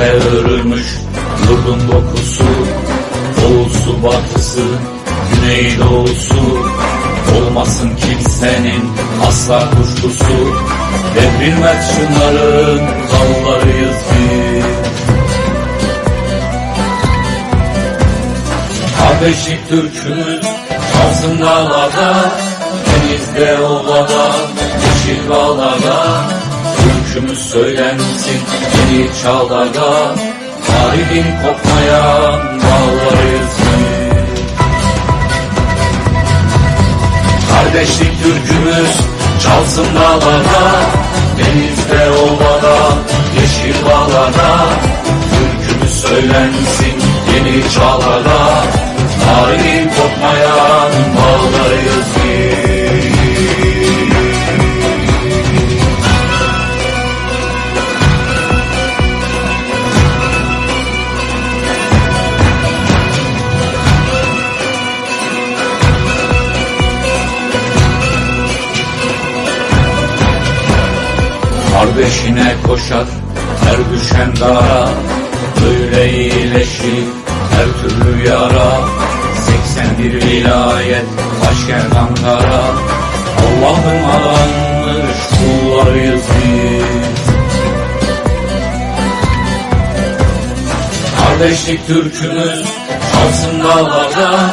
Kente örülmüş yurdun dokusu Doğusu batısı güneydoğusu. Olmasın kimsenin asla kuşkusu. Devrilmez şunların dallarıyız biz Habeşik Türk'ümüz çalsın dağlarda Denizde, ovada, yeşil bağlarda. Türkümüz söylensin yeni çağlarda Tarihim kopmayan bağlarıyız Kardeşlik türkümüz çalsın dağlarda Denizde ovada, yeşil bağlarda. Türkümüz söylensin yeni çağlarda Tarihin kopmayan Kardeşine koşar her düşen dara. Böyle iyileşir her türlü yara. 81 vilayet başkent Ankara Allah'ın adanmış kullarıyız biz Kardeşlik türkümüz çalsın dağlarda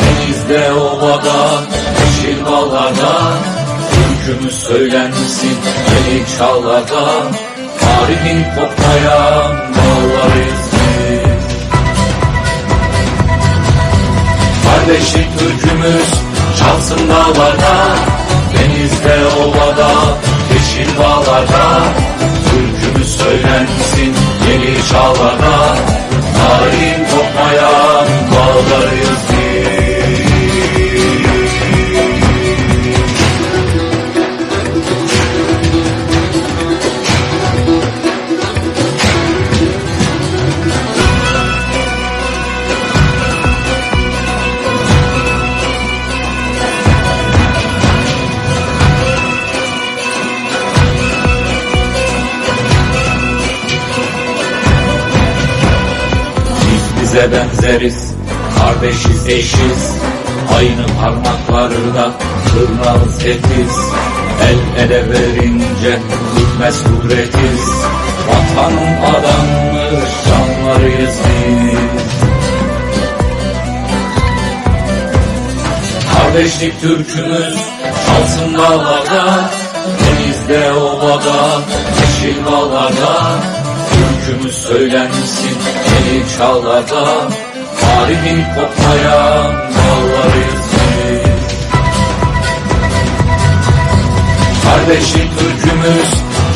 Denizde ovada yeşil bağlarda Türkümüz söylensin yeni çağlarda. Tarihin kopmayan bağlarıyız biz Kardeşlik türkümüz çalsın dağlarda Denizde ovada Biz bize benzeriz, kardeşiz eşiz. Aynı parmaklarda tırnağız etiz. El ele verince bitmez kudretiz. Vatanın adanmış canlarıyız biz Kardeşlik türkümüz çalsın dağlarda Denizde ovada, yeşil bağlarda Türkümüz söylensin yeni çağlarda Tarihin kopmayan bağlarıyız biz Kardeşlik türkümüz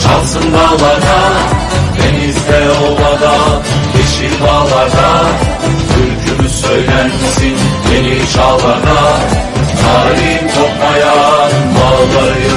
çalsın dağlarda Denizde ovada, yeşil bağlarda Türkümüz söylensin yeni çağlarda Tarihin kopmayan bağlarıyız